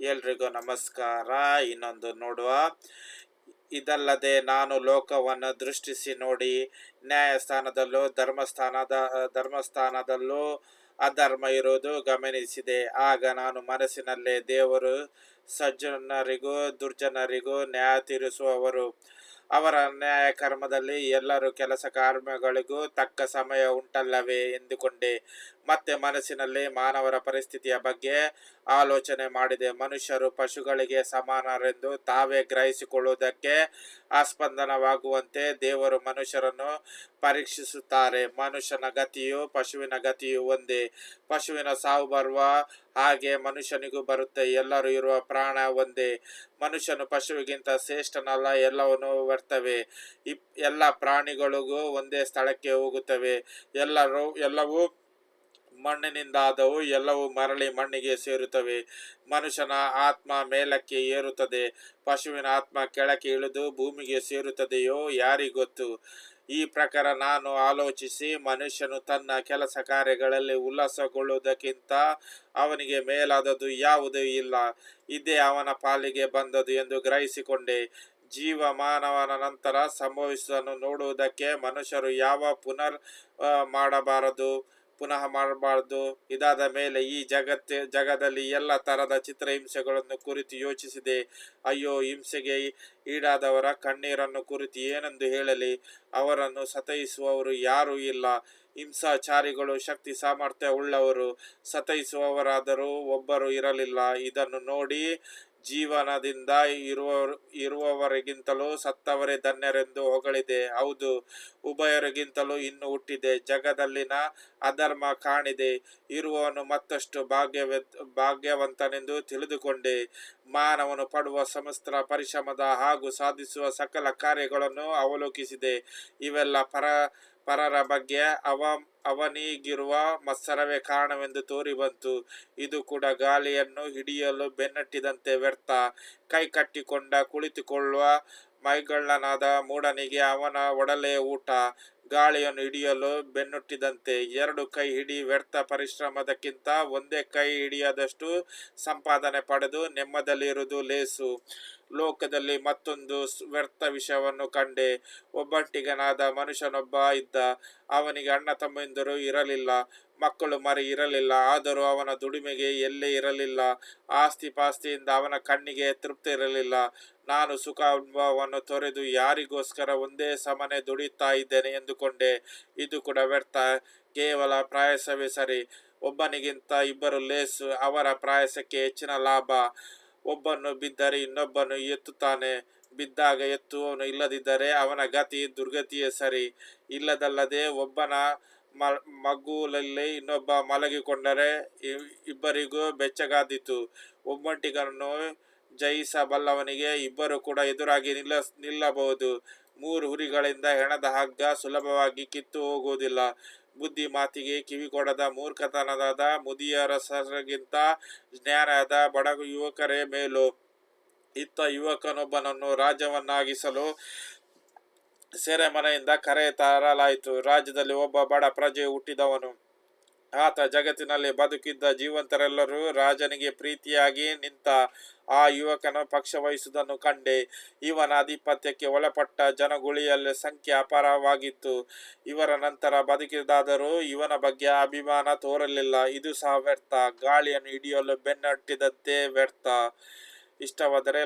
ಎಲ್ರಿಗೂ ನಮಸ್ಕಾರ. ಇನ್ನೊಂದು ನೋಡುವ. ಇದಲ್ಲದೆ ನಾನು ಲೋಕವನ್ನು ದೃಷ್ಟಿಸಿ ನೋಡಿ, ನ್ಯಾಯಸ್ಥಾನದಲ್ಲೂ, ಧರ್ಮಸ್ಥಾನದ, ಧರ್ಮಸ್ಥಾನದಲ್ಲೂ ಅಧರ್ಮ ಇರುವುದು ಗಮನಿಸಿದೆ. ಆಗ ನಾನು ಮನಸ್ಸಿನಲ್ಲೇ ದೇವರು ಸಜ್ಜನರಿಗೂ, ದುರ್ಜನರಿಗೂ ನ್ಯಾಯ ತೀರಿಸುವವರು. ಅವರ ನ್ಯಾಯ ಕರ್ಮದಲ್ಲಿ ಎಲ್ಲರೂ ಕೆಲಸ ಕಾರ್ಮಿಗಳಿಗೂ ತಕ್ಕ ಸಮಯ ಉಂಟಲ್ಲವೇ ಎಂದುಕೊಂಡೆ. ಮತ್ತೆ ಮನಸ್ಸಿನಲ್ಲಿ ಮಾನವರ ಪರಿಸ್ಥಿತಿಯ ಬಗ್ಗೆ ಆಲೋಚನೆ ಮಾಡಿದೆ. ಮನುಷ್ಯರು ಪಶುಗಳಿಗೆ ಸಮಾನರೆಂದು ತಾವೇ ಗ್ರಹಿಸಿಕೊಳ್ಳುವುದಕ್ಕೆ ಆಸ್ಪಂದನವಾಗುವಂತೆ ದೇವರು ಮನುಷ್ಯರನ್ನು ಪರೀಕ್ಷಿಸುತ್ತಾರೆ. ಮನುಷ್ಯನ ಗತಿಯು ಪಶುವಿನ ಗತಿಯು ಒಂದೇ. ಪಶುವಿನ ಸಾವು ಬರುವ ಹಾಗೆ ಮನುಷ್ಯನಿಗೂ ಬರುತ್ತೆ. ಎಲ್ಲರೂ ಇರುವ ಪ್ರಾಣ ಒಂದೇ. ಮನುಷ್ಯನು ಪಶುವಿಗಿಂತ ಶ್ರೇಷ್ಠನಲ್ಲ, ಎಲ್ಲವನ್ನು ಬರ್ತವೆ ಎಲ್ಲ ಪ್ರಾಣಿಗಳಿಗೂ ಒಂದೇ ಸ್ಥಳಕ್ಕೆ ಹೋಗುತ್ತವೆ. ಎಲ್ಲರೂ ಎಲ್ಲವೂ ಮಣ್ಣಿನಿಂದ ಆದವು ಎಲ್ಲವೂ ಮರಳಿ ಮಣ್ಣಿಗೆ ಸೇರುತ್ತವೆ. ಮನುಷ್ಯನ ಆತ್ಮ ಮೇಲಕ್ಕೆ ಏರುತ್ತದೆ. ಪಶುವಿನ ಆತ್ಮ ಕೆಳಕ್ಕೆ ಇಳಿದು ಭೂಮಿಗೆ ಸೇರುತ್ತದೆಯೋ ಯಾರಿಗೊತ್ತು? ಈ ಪ್ರಕಾರ ನಾನು ಆಲೋಚಿಸಿ ಮನುಷ್ಯನು ತನ್ನ ಕೆಲಸ ಕಾರ್ಯಗಳಲ್ಲಿ ಉಲ್ಲಾಸಗೊಳ್ಳುವುದಕ್ಕಿಂತ ಅವನಿಗೆ ಮೇಲಾದದ್ದು ಯಾವುದೂ ಇಲ್ಲ. ಇದೇ ಅವನ ಪಾಲಿಗೆ ಬಂದದ್ದು ಎಂದು ಗ್ರಹಿಸಿಕೊಂಡೆ. ಜೀವ ಮಾನವನ ನಂತರ ಸಂಭವಿಸುವುದನ್ನು ನೋಡುವುದಕ್ಕೆ ಮನುಷ್ಯರು ಯಾವ ಪುನರ್ ಮಾಡಬಾರದು? ಪುನಃ ಮಾಡಬಾರ್ದು. ಇದಾದ ಮೇಲೆ ಈ ಜಗತ್ತು ಜಗದಲ್ಲಿ ಎಲ್ಲ ತರದ ಚಿತ್ರಹಿಂಸೆಗಳನ್ನು ಕುರಿತು ಯೋಚಿಸಿದೆ. ಅಯ್ಯೋ, ಹಿಂಸೆಗೆ ಈಡಾದವರ ಕಣ್ಣೀರನ್ನು ಕುರಿತು ಏನೆಂದು ಹೇಳಲಿ? ಅವರನ್ನು ಸತೈಸುವವರು ಯಾರೂ ಇಲ್ಲ. ಹಿಂಸಾಚಾರಿಗಳು ಶಕ್ತಿ ಸಾಮರ್ಥ್ಯ ಉಳ್ಳವರು. ಸತೈಸುವವರಾದರೂ ಒಬ್ಬರು ಇರಲಿಲ್ಲ. ಇದನ್ನು ನೋಡಿ ಜೀವನದಿಂದ ಇರುವ ಇರುವವರಿಗಿಂತಲೂ ಸತ್ತವರೇ ಧನ್ಯರೆಂದು ಹೊಗಳಿದೆ. ಹೌದು, ಉಭಯರಿಗಿಂತಲೂ ಇನ್ನು ಹುಟ್ಟಿದೆ. ಜಗದಲ್ಲಿನ ಅಧರ್ಮ ಕಾಣಿದೆ. ಇರುವವನು ಮತ್ತಷ್ಟು ಭಾಗ್ಯವೆ ಭಾಗ್ಯವಂತನೆಂದು ತಿಳಿದುಕೊಂಡೆ. ಮಾನವನು ಪಡುವ ಸಮಸ್ತ ಪರಿಶ್ರಮದ ಹಾಗೂ ಸಾಧಿಸುವ ಸಕಲ ಕಾರ್ಯಗಳನ್ನು ಅವಲೋಕಿಸಿದೆ. ಇವೆಲ್ಲ ಪರ, ಪರರ ಬಗ್ಗೆ ಅವ, ಅವನಿಗಿರುವ ಮತ್ಸರವೇ ಕಾರಣವೆಂದು ತೋರಿಬಂತು ಇದು ಕೂಡ ಗಾಳಿಯನ್ನು ಹಿಡಿಯಲು ಬೆನ್ನಟ್ಟಿದಂತೆ ವ್ಯರ್ಥ. ಕೈ ಕಟ್ಟಿಕೊಂಡ ಕುಳಿತುಕೊಳ್ಳುವ ಮೈಗಳ್ಳನಾದ ಮೂಡನಿಗೆ ಅವನ ಒಡಲೆ ಊಟ, ಗಾಳಿಯನ್ನು ಹಿಡಿಯಲು ಬೆನ್ನುಟ್ಟಿದಂತೆ ಎರಡು ಕೈ ಹಿಡಿ ವ್ಯರ್ಥ ಪರಿಶ್ರಮದಕ್ಕಿಂತ ಒಂದೇ ಕೈ ಹಿಡಿಯದಷ್ಟು ಸಂಪಾದನೆ ಪಡೆದು ನೆಮ್ಮದಲ್ಲಿರುವುದು ಲೇಸು. ಲೋಕದಲ್ಲಿ ಮತ್ತೊಂದು ವ್ಯರ್ಥ ವಿಷಯವನ್ನು ಕಂಡೆ. ಒಬ್ಬಟ್ಟಿಗನಾದ ಮನುಷ್ಯನೊಬ್ಬ ಇದ್ದ. ಅವನಿಗೆ ಅಣ್ಣ ತಮ್ಮಂದಿರು ಇರಲಿಲ್ಲ. ಮಕ್ಕಳು ಮರಿ ಇರಲಿಲ್ಲ. ಆದರೂ ಅವನ ದುಡಿಮೆಗೆ ಎಲ್ಲೇ ಇರಲಿಲ್ಲ. ಆಸ್ತಿ ಪಾಸ್ತಿಯಿಂದ ಅವನ ಕಣ್ಣಿಗೆ ತೃಪ್ತಿ ಇರಲಿಲ್ಲ. ನಾನು ಸುಖ ಅನುಭವವನ್ನು ತೊರೆದು ಯಾರಿಗೋಸ್ಕರ ಒಂದೇ ಸಮನೆ ದುಡಿತಾ ಇದ್ದೇನೆ ಎಂದುಕೊಂಡೆ. ಇದು ಕೂಡ ವ್ಯರ್ಥ. ಕೇವಲ ಪ್ರಾಯಸವೇ ಸರಿ. ಒಬ್ಬನಿಗಿಂತ ಇಬ್ಬರು ಲೇಸು ಅವರ ಪ್ರಾಯಸಕ್ಕೆ ಹೆಚ್ಚಿನ ಲಾಭ. ಒಬ್ಬನು ಬಿದ್ದರೆ ಇನ್ನೊಬ್ಬನು ಎತ್ತುತ್ತಾನೆ. ಬಿದ್ದಾಗ ಎತ್ತುವವನು ಇಲ್ಲದಿದ್ದರೆ ಅವನ ಗತಿ ದುರ್ಗತಿಯೇ ಸರಿ. ಇಲ್ಲದಲ್ಲದೆ ಒಬ್ಬನ ಮ ಮಗುಲಲ್ಲಿ ಇನ್ನೊಬ್ಬ ಮಲಗಿಕೊಂಡರೆ ಇಬ್ಬರಿಗೂ ಬೆಚ್ಚಗಾದೀತು. ಒಬ್ಬಂಟಿಗನನ್ನು ಜಯಿಸಬಲ್ಲವನಿಗೆ ಇಬ್ಬರು ಕೂಡ ಎದುರಾಗಿ ನಿಲ್ಲ ನಿಲ್ಲಬಹುದು. ಮೂರು ಹುರಿಗಳಿಂದ ಹೆಣದ ಹಗ್ಗ ಸುಲಭವಾಗಿ ಕಿತ್ತು ಹೋಗುವುದಿಲ್ಲ. ಬುದ್ಧಿ ಮಾತಿಗೆ ಕಿವಿಕೊಡದ ಮೂರ್ಖತನದ ಮುದಿಯರಸರಿಗಿಂತ ಜ್ಞಾನದ ಬಡ ಯುವಕರೇ ಮೇಲು. ಇತ್ತ ಯುವಕನೊಬ್ಬನನ್ನು ರಾಜ್ಯವನ್ನಾಗಿಸಲು ಸೆರೆಮನೆಯಿಂದ ಕರೆ ತರಲಾಯಿತು. ರಾಜ್ಯದಲ್ಲಿ ಒಬ್ಬ ಬಡ ಪ್ರಜೆ ಹುಟ್ಟಿದವನು. ಆತ ಜಗತ್ತಿನಲ್ಲಿ ಬದುಕಿದ್ದ ಜೀವಂತರೆಲ್ಲರೂ ರಾಜನಿಗೆ ಪ್ರೀತಿಯಾಗಿ ನಿಂತ ಆ ಯುವಕನು ಪಕ್ಷ ವಹಿಸುವುದನ್ನು ಕಂಡೆ. ಇವನ ಆಧಿಪತ್ಯಕ್ಕೆ ಒಳಪಟ್ಟ ಜನಗುಳಿಯಲ್ಲಿ ಸಂಖ್ಯೆ ಅಪಾರವಾಗಿತ್ತು. ಇವರ ನಂತರ ಬದುಕಿದಾದರೂ ಇವನ ಬಗ್ಗೆ ಅಭಿಮಾನ ತೋರಲಿಲ್ಲ. ಇದು ಸಹ ವ್ಯರ್ಥ. ಗಾಳಿಯನ್ನು ಹಿಡಿಯಲು ಬೆನ್ನಟ್ಟಿದಂತೆ ವ್ಯರ್ಥ. ಇಷ್ಟವಾದರೆ